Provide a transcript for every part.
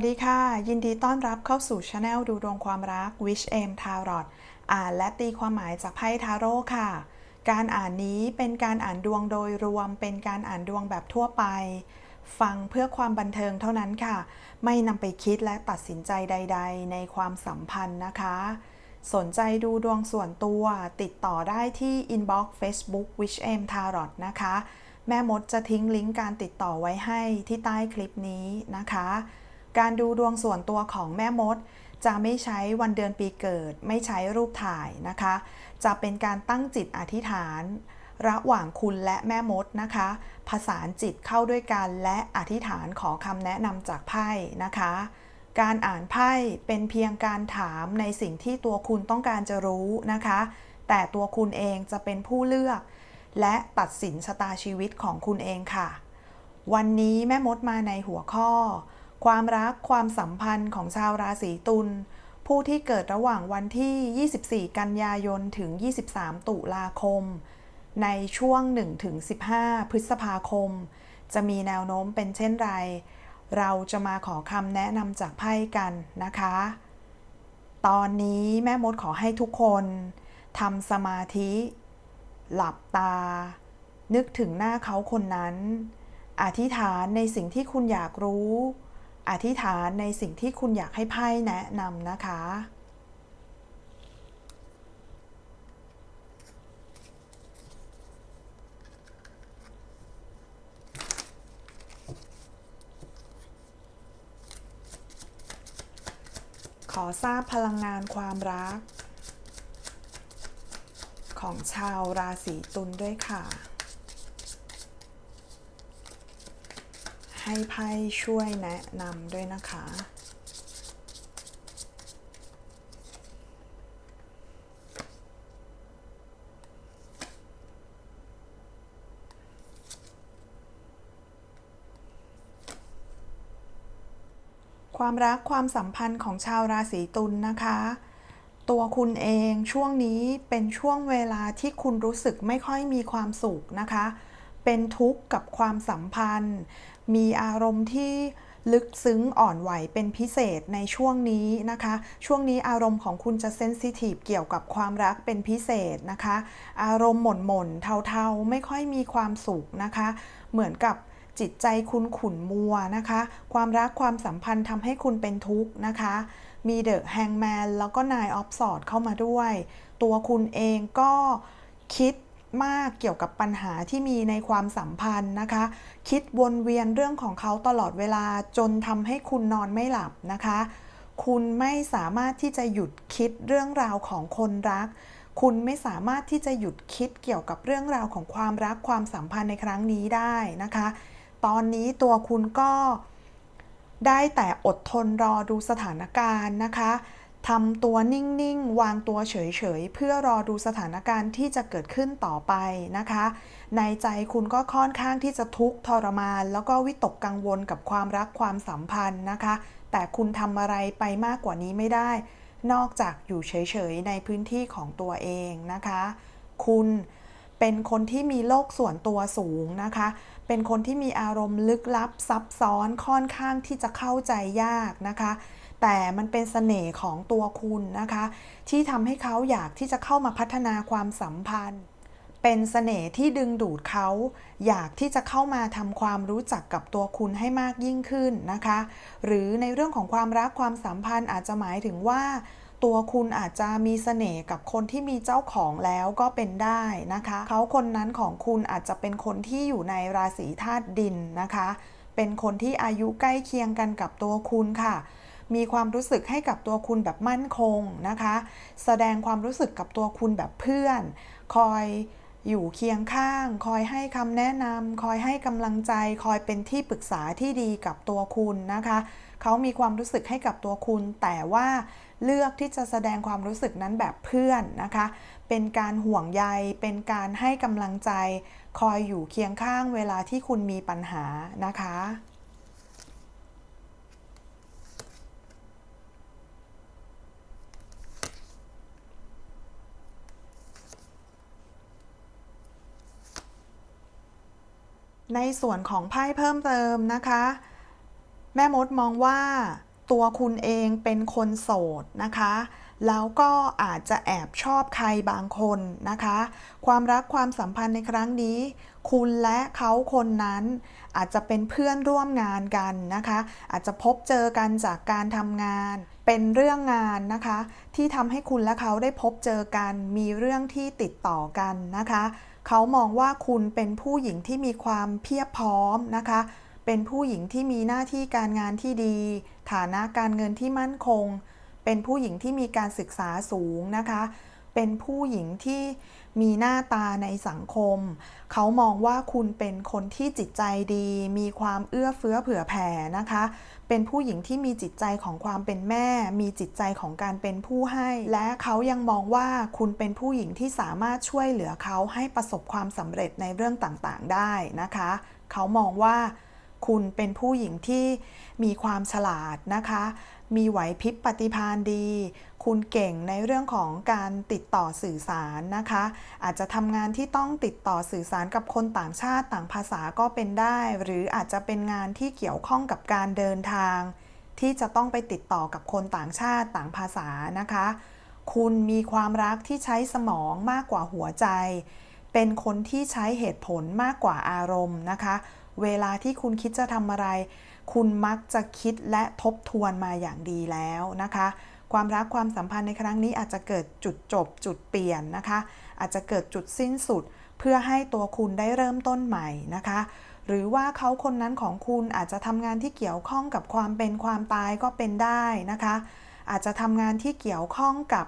วัสดีค่ะ ยินดีต้อนรับเข้าสู่ช anel ดูดวงความรัก Wish Aim Tarot อ่านและตีความหมายจากไพ่ทาโร่ค่ะ การอ่านนี้เป็นการอ่านดวงโดยรวม เป็นการอ่านดวงแบบทั่วไป ฟังเพื่อความบันเทิงเท่านั้นค่ะ ไม่นำไปคิดและตัดสินใจใด ๆ ในความสัมพันธ์นะคะ สนใจดูดวงส่วนตัวติดต่อได้ที่ inbox Facebook Wish Aim Tarot นะคะ แม่มดจะทิ้งลิงก์การติดต่อไว้ให้ที่ใต้คลิปนี้นะคะ การดูดวงส่วนตัวของแม่มด จะไม่ใช้วันเดือนปีเกิด ไม่ใช้รูปถ่ายนะคะ จะเป็นการตั้งจิตอธิษฐาน ระหว่างคุณและแม่มดนะคะผสานจิตเข้าด้วยกันและอธิษฐานขอคำแนะนำจากไพ่นะคะการอ่านไพ่เป็นเพียงการถามในสิ่งที่ตัวคุณต้องการจะรู้นะคะ แต่ตัวคุณเองจะเป็นผู้เลือก และตัดสินชะตาชีวิตของคุณเองค่ะ วันนี้แม่มดมาในหัวข้อ ความรักความสัมพันธ์ของชาวราศีตุลผู้ที่เกิดระหว่างวันที่ 24 กันยายนถึง 23 ตุลาคม ในช่วง 1-15 พฤษภาคม จะมีแนวโน้มเป็นเช่นไร เราจะมาขอคำแนะนำจากไพ่กันนะคะ ตอนนี้แม่มดขอให้ทุกคนทำสมาธิ หลับตา นึกถึงหน้าเขาคนนั้น อธิษฐานในสิ่งที่คุณอยากรู้ อธิษฐานในสิ่งที่คุณอยากให้ไพ่แนะนำนะคะ ขอทราบพลังงานความรัก ของชาวราศีตุลด้วยค่ะ ให้ไพ่ช่วยแนะนำด้วยนะคะ ความรักความสัมพันธ์ของชาวราศีตุลนะคะตัวคุณเองช่วงนี้เป็นช่วงเวลาที่คุณรู้สึกไม่ค่อยมีความสุขนะคะ เป็นทุกข์กับความสัมพันธ์ มีอารมณ์ที่ลึกซึ้งอ่อนไหวเป็นพิเศษในช่วงนี้นะคะ ช่วงนี้อารมณ์ของคุณจะเซนซิทีฟเกี่ยวกับความรักเป็นพิเศษนะคะ อารมณ์หม่นหม่นเทาๆ ไม่ค่อยมีความสุขนะคะ เหมือนกับจิตใจคุณขุ่นมัวนะคะ ความรักความสัมพันธ์ทำให้คุณเป็นทุกข์นะคะ มีเดอะแฮงแมนแล้วก็นายออฟสอดเข้ามาด้วย ตัวคุณเองก็คิด มากเกี่ยวกับปัญหาที่มีในความสัมพันธ์นะคะ คิดวนเวียนเรื่องของเขาตลอดเวลาจนทำให้คุณนอนไม่หลับนะคะ คุณไม่สามารถที่จะหยุดคิดเรื่องราวของคนรัก คุณไม่สามารถที่จะหยุดคิดเกี่ยวกับเรื่องราวของความรักความสัมพันธ์ในครั้งนี้ได้นะคะ ตอนนี้ตัวคุณก็ได้แต่อดทนรอดูสถานการณ์นะคะ ทำตัวนิ่ง ๆ วางตัวเฉย ๆ เพื่อรอดูสถานการณ์ที่จะเกิดขึ้นต่อไปนะคะ ในใจคุณก็ค่อนข้างที่จะทุกข์ทรมาน แล้วก็วิตกกังวลกับความรักความสัมพันธ์นะคะ แต่คุณทำอะไรไปมากกว่านี้ไม่ได้ นอกจากอยู่เฉย ๆ ในพื้นที่ของตัวเองนะคะ คุณเป็นคนที่มีโลกส่วนตัวสูงนะคะ เป็นคนที่มีอารมณ์ลึกลับซับซ้อนค่อนข้างที่จะเข้าใจยากนะคะ แต่มันเป็นเสน่ห์ของตัวคุณนะคะ ที่ทำให้เขาอยากที่จะเข้ามาพัฒนาความสัมพันธ์ เป็นเสน่ห์ที่ดึงดูดเขา อยากที่จะเข้ามาทำความรู้จักกับตัวคุณให้มากยิ่งขึ้นนะคะ หรือในเรื่องของความรักความสัมพันธ์อาจจะหมายถึงว่าตัวคุณอาจจะมีเสน่ห์กับคนที่มีเจ้าของแล้วก็เป็นได้นะคะ เขาคนนั้นของคุณอาจจะเป็นคนที่อยู่ในราศีธาตุดินนะคะ เป็นคนที่อายุใกล้เคียงกันกับตัวคุณค่ะ มีความรู้สึกให้กับตัวคุณแบบมั่นคงนะคะ แสดงความรู้สึกกับตัวคุณแบบเพื่อน คอยอยู่เคียงข้าง คอยให้คำแนะนำคอยให้กำลังใจ คอยเป็นที่ปรึกษาที่ดีกับตัวคุณนะคะ เขามีความรู้สึกให้กับตัวคุณ แต่ว่าเลือกที่จะแสดงความรู้สึกนั้นแบบเพื่อนนะคะ เป็นการห่วงใย เป็นการให้กำลังใจ คอยอยู่เคียงข้างเวลาที่คุณมีปัญหานะคะ ในส่วนของไพ่เพิ่มเติมนะคะ แม่มดมองว่าตัวคุณเองเป็นคนโสดนะคะ แล้วก็อาจจะแอบชอบใครบางคนนะคะ ความรักความสัมพันธ์ในครั้งนี้ คุณและเขาคนนั้น อาจจะเป็นเพื่อนร่วมงานกันนะคะ อาจจะพบเจอกันจากการทำงาน เป็นเรื่องงานนะคะ ที่ทำให้คุณและเขาได้พบเจอกัน มีเรื่องที่ติดต่อกันนะคะ เขามองว่าคุณเป็นผู้หญิงที่มีความเพียบพร้อมนะคะ เป็นผู้หญิงที่มีหน้าที่การงานที่ดี ฐานะการเงินที่มั่นคง เป็นผู้หญิงที่มีการศึกษาสูงนะคะ เป็นผู้หญิงที่มีหน้าตาในสังคม เขามองว่าคุณเป็นคนที่จิตใจดี มีความเอื้อเฟื้อเผื่อแผ่นะคะ เป็นผู้หญิงที่มีจิตใจของความเป็นแม่ มีจิตใจของการเป็นผู้ให้ และเขายังมองว่าคุณเป็นผู้หญิงที่สามารถช่วยเหลือเขาให้ประสบความสำเร็จในเรื่องต่างๆ ได้นะคะ เขามองว่าคุณเป็นผู้หญิงที่มีความฉลาดนะคะ มีไหวพริบปฏิภาณดี คุณเก่งในเรื่องของการติดต่อสื่อสารนะคะ อาจจะทำงานที่ต้องติดต่อสื่อสารกับคนต่างชาติต่างภาษาก็เป็นได้ หรืออาจจะเป็นงานที่เกี่ยวข้องกับการเดินทาง ที่จะต้องไปติดต่อกับคนต่างชาติต่างภาษานะคะ คุณมีความรักที่ใช้สมองมากกว่าหัวใจ เป็นคนที่ใช้เหตุผลมากกว่าอารมณ์นะคะ เวลาที่คุณคิดจะทำอะไร คุณมักจะคิดและทบทวนมาอย่างดีแล้วนะคะ ความรักความสัมพันธ์ในครั้งนี้อาจจะเกิดจุดจบจุดเปลี่ยนนะคะ อาจจะเกิดจุดสิ้นสุด เพื่อให้ตัวคุณได้เริ่มต้นใหม่นะคะ หรือว่าเขาคนนั้นของคุณอาจจะทำงานที่เกี่ยวข้องกับความเป็นความตายก็เป็นได้นะคะ อาจจะทำงานที่เกี่ยวข้องกับ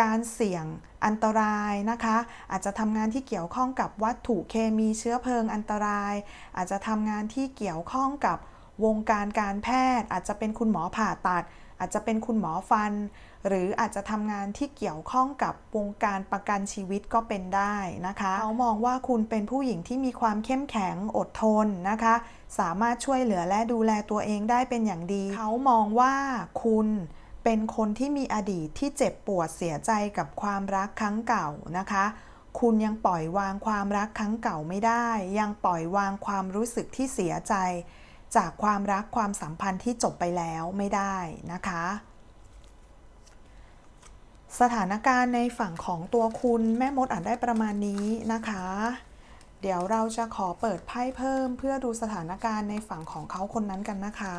การเสี่ยงอันตรายนะคะ อาจจะทำงานที่เกี่ยวข้องกับวัตถุเคมีเชื้อเพลิงอันตราย อาจจะทำงานที่เกี่ยวข้องกับวงการการแพทย์ อาจจะเป็นคุณหมอผ่าตัด อาจจะเป็นคุณหมอฟัน หรืออาจจะทำงานที่เกี่ยวข้องกับวงการประกันชีวิตก็เป็นได้นะคะเขามองว่าคุณเป็นผู้หญิงที่มีความเข้มแข็งอดทนนะคะ สามารถช่วยเหลือและดูแลตัวเองได้เป็นอย่างดี เขามองว่าคุณเป็นคนที่มีอดีตที่เจ็บปวดเสียใจกับความรักครั้งเก่านะคะ คุณยังปล่อยวางความรักครั้งเก่าไม่ได้ ยังปล่อยวางความรู้สึกที่เสียใจ จากความรักความสัมพันธ์ที่จบไปแล้วไม่ได้นะคะ สถานการณ์ในฝั่งของตัวคุณแม่มดอ่านได้ประมาณนี้นะคะ เดี๋ยวเราจะขอเปิดไพ่เพิ่มเพื่อดูสถานการณ์ในฝั่งของเขาคนนั้นกันนะคะ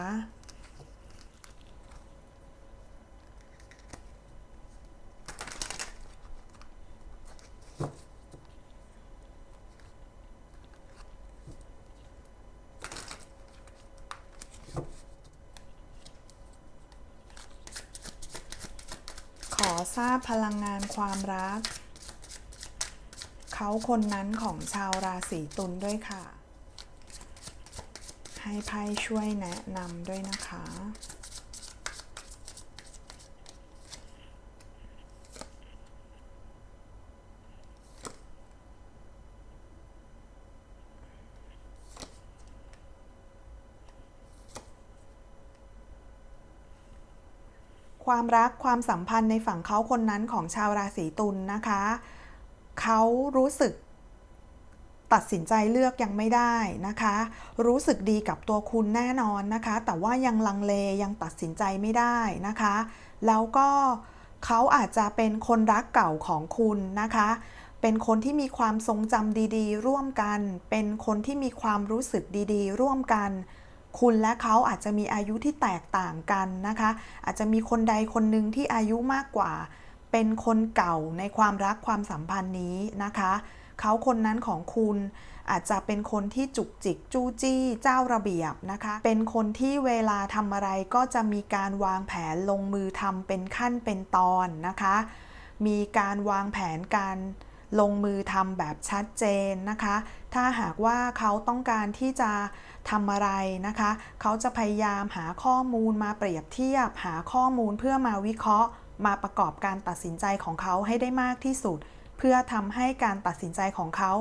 ขอ ทราบพลังงานความรัก เขาคนนั้นของชาวราศีตุลด้วยค่ะ ให้ไพ่ช่วยแนะนำด้วยนะคะ ความรักความสัมพันธ์ในฝั่งเขาคนนั้นของชาวราศีตุลนะคะ เขารู้สึกตัดสินใจเลือกยังไม่ได้นะคะ รู้สึกดีกับตัวคุณแน่นอนนะคะ แต่ว่ายังลังเลยังตัดสินใจไม่ได้นะคะ แล้วก็เขาอาจจะเป็นคนรักเก่าของคุณนะคะ เป็นคนที่มีความทรงจำดีๆ ร่วมกัน เป็นคนที่มีความรู้สึกดีๆ ร่วมกัน คุณและเขาอาจจะมีอายุที่แตกต่างกันนะคะ อาจจะมีคนใดคนหนึ่งที่อายุมากกว่า เป็นคนเก่าในความรักความสัมพันธ์นี้นะคะเขาคนนั้นของคุณอาจจะเป็นคนที่จุกจิกจู้จี้เจ้าระเบียบนะคะ เป็นคนที่เวลาทำอะไรก็จะมีการวางแผนลงมือทำเป็นขั้นเป็นตอนนะคะ มีการวางแผนการ ลงมือทำแบบชัดเจนนะคะ ถ้าหากว่าเขาต้องการที่จะทำอะไรนะคะ เขาจะพยายามหาข้อมูลมาเปรียบเทียบ หาข้อมูลเพื่อมาวิเคราะห์ มาประกอบการตัดสินใจของเขาให้ได้มากที่สุด เพื่อทำให้การตัดสินใจของเขา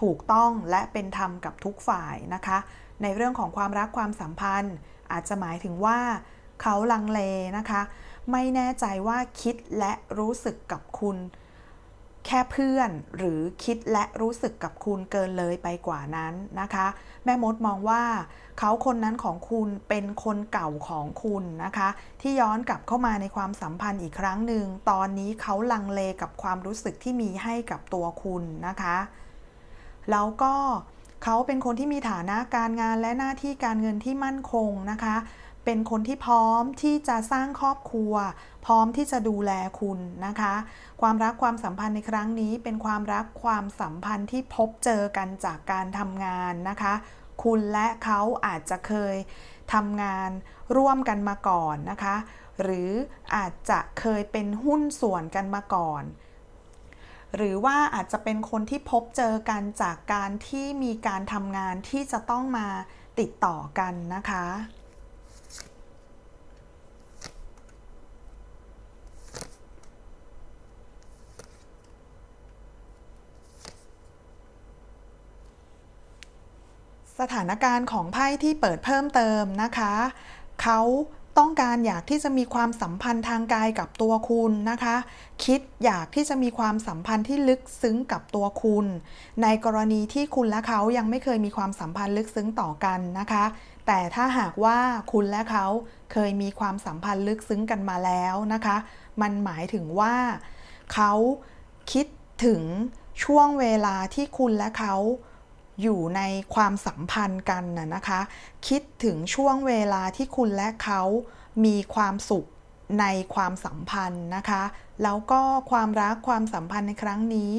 ถูกต้องและเป็นธรรมกับทุกฝ่ายนะคะ ในเรื่องของความรักความสัมพันธ์ อาจจะหมายถึงว่าเขาลังเลนะคะ ไม่แน่ใจว่าคิดและรู้สึกกับคุณ แค่เพื่อนหรือคิดและรู้สึกกับคุณเกินเลยไปกว่านั้นนะคะ แม่มดมองว่าเขาคนนั้นของคุณเป็นคนเก่าของคุณนะคะ ที่ย้อนกลับเข้ามาในความสัมพันธ์อีกครั้งหนึ่งตอนนี้เขาลังเลกับความรู้สึกที่มีให้กับตัวคุณนะคะ แล้วก็เขาเป็นคนที่มีฐานะการงานและหน้าที่การเงินที่มั่นคงนะคะ เป็นคนที่พร้อมที่จะสร้างครอบครัว พร้อมที่จะดูแลคุณนะคะ ความรักความสัมพันธ์ในครั้งนี้ เป็นความรักความสัมพันธ์ที่พบเจอกันจากการทำงานนะคะ คุณและเขาอาจจะเคยทำงานร่วมกันมาก่อนนะคะ หรืออาจจะเคยเป็นหุ้นส่วนกันมาก่อนหรือว่าอาจจะเป็นคนที่พบเจอกันจากการที่มีการทำงานที่จะต้องมาติดต่อกันนะคะ สถานการณ์ของไพ่ที่เปิดเพิ่มเติมนะคะ เขาต้องการอยากที่จะมีความสัมพันธ์ทางกายกับตัวคุณนะคะ คิดอยากที่จะมีความสัมพันธ์ที่ลึกซึ้งกับตัวคุณ ในกรณีที่คุณและเขายังไม่เคยมีความสัมพันธ์ลึกซึ้งต่อกันนะคะ แต่ถ้าหากว่าคุณและเขาเคยมีความสัมพันธ์ลึกซึ้งกันมาแล้วนะคะ มันหมายถึงว่าเขาคิดถึงช่วงเวลาที่คุณและเขา อยู่ในความสัมพันธ์กันน่ะนะคะ คิดถึงช่วงเวลาที่คุณและเขามีความสุขในความสัมพันธ์นะคะ แล้วก็ความรักความสัมพันธ์ในครั้งนี้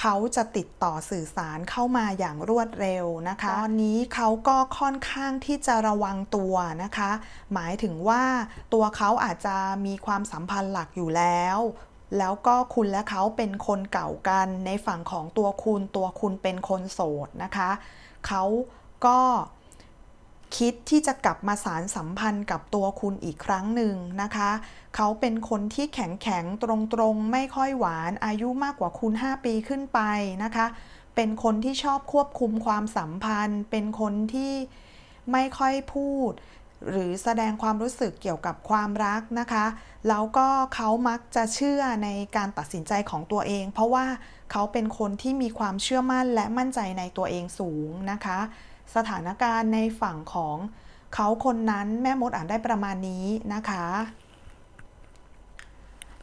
เขาจะติดต่อสื่อสารเข้ามาอย่างรวดเร็วนะคะ ตอนนี้เขาก็ค่อนข้างที่จะระวังตัวนะคะ หมายถึงว่าตัวเขาอาจจะมีความสัมพันธ์หลักอยู่แล้ว แล้วก็คุณและเขาเป็นคนเก่ากันในฝั่งของตัวคุณตัวคุณเป็นคนโสดนะคะเขาก็คิดที่จะกลับมาสารสัมพันธ์กับตัวคุณอีกครั้งหนึ่งนะคะ เขาเป็นคนที่แข็งแข็งตรงตรงไม่ค่อยหวานอายุมากกว่าคุณ 5 ปีขึ้นไปนะคะ เป็นคนที่ชอบควบคุมความสัมพันธ์ เป็นคนที่ไม่ค่อยพูด หรือแสดงความรู้สึกเกี่ยวกับความรักนะคะ แล้วก็เขามักจะเชื่อในการตัดสินใจของตัวเอง เพราะว่าเขาเป็นคนที่มีความเชื่อมั่นและมั่นใจในตัวเองสูงนะคะ สถานการณ์ในฝั่งของเขาคนนั้นแม่มดอ่านได้ประมาณนี้นะคะ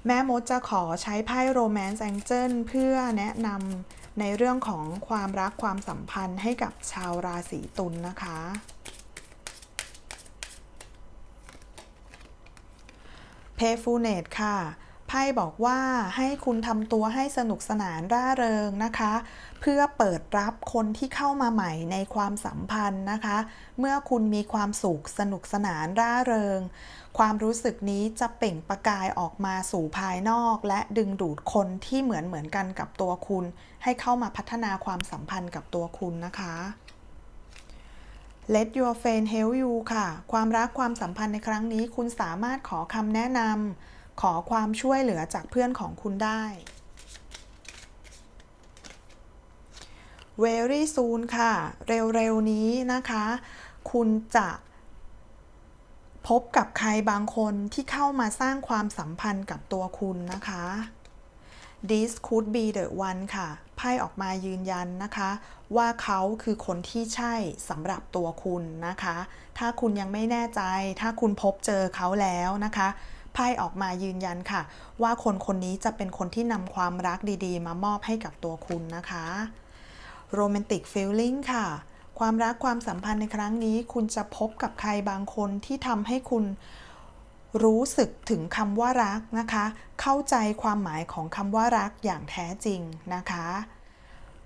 แม่มดจะขอใช้ไพ่ Romance Angel เพื่อแนะนำในเรื่องของความรักความสัมพันธ์ให้กับชาวราศีตุลนนะคะ Playfulness ค่ะ ไพ่บอกว่าให้คุณทำตัวให้สนุกสนานร่าเริงนะคะ เพื่อเปิดรับคนที่เข้ามาใหม่ในความสัมพันธ์นะคะ เมื่อคุณมีความสุขสนุกสนานร่าเริง ความรู้สึกนี้จะเปล่งประกายออกมาสู่ภายนอก และดึงดูดคนที่เหมือนเหมือนกันกับตัวคุณ ให้เข้ามาพัฒนาความสัมพันธ์กับตัวคุณนะคะ Let your friend help you ค่ะ ความรักความสัมพันธ์ในครั้งนี้ คุณสามารถขอคำแนะนำขอความช่วยเหลือจากเพื่อนของคุณได้ Very soon ค่ะ เร็วๆนี้นะคะ คุณจะพบกับใครบางคนที่เข้ามาสร้างความสัมพันธ์กับตัวคุณนะคะ This could be the one ค่ะ ไพ่ออกมายืนยันนะคะ ว่าเขาคือคนที่ใช่สำหรับตัวคุณนะคะ ถ้าคุณยังไม่แน่ใจ ถ้าคุณพบเจอเขาแล้วนะคะไพ่ออกมายืนยันค่ะ ว่าคนคนนี้จะเป็นคนที่นำความรักดีๆ มามอบให้กับตัวคุณนะคะ Romantic Feeling ค่ะ ความรักความสัมพันธ์ในครั้งนี้ คุณจะพบกับใครบางคนที่ทำให้คุณ รู้สึกถึงคำว่ารักนะคะ เข้าใจความหมายของคำว่ารักอย่างแท้จริงนะคะ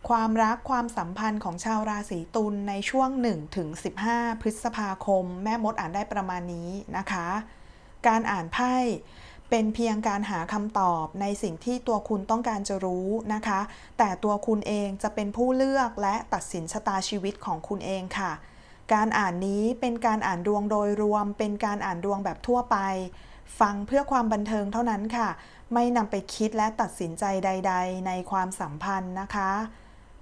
ความรักความสัมพันธ์ของชาวราศีตุลในช่วง1ถึง15 พฤษภาคม แม่มดอ่านได้ประมาณนี้นะคะ การอ่านไพ่เป็นเพียงการหาคำตอบในสิ่งที่ตัวคุณต้องการจะรู้นะคะ แต่ตัวคุณเองจะเป็นผู้เลือกและตัดสินชะตาชีวิตของคุณเองค่ะ การอ่านนี้เป็นการอ่านดวงโดยรวม เป็นการอ่านดวงแบบทั่วไป ฟังเพื่อความบันเทิงเท่านั้นค่ะ ไม่นำไปคิดและตัดสินใจใด ๆ ในความสัมพันธ์นะคะ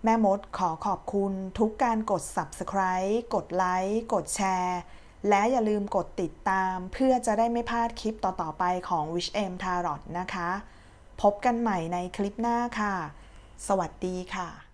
แม่มดขอขอบคุณทุกการกด subscribe กดไลค์กดแชร์และอย่าลืมกดติดตามเพื่อจะได้ไม่พลาดคลิปต่อ ๆ ไปของ Wish M Tarot นะคะ พบกันใหม่ในคลิปหน้าค่ะ สวัสดีค่ะ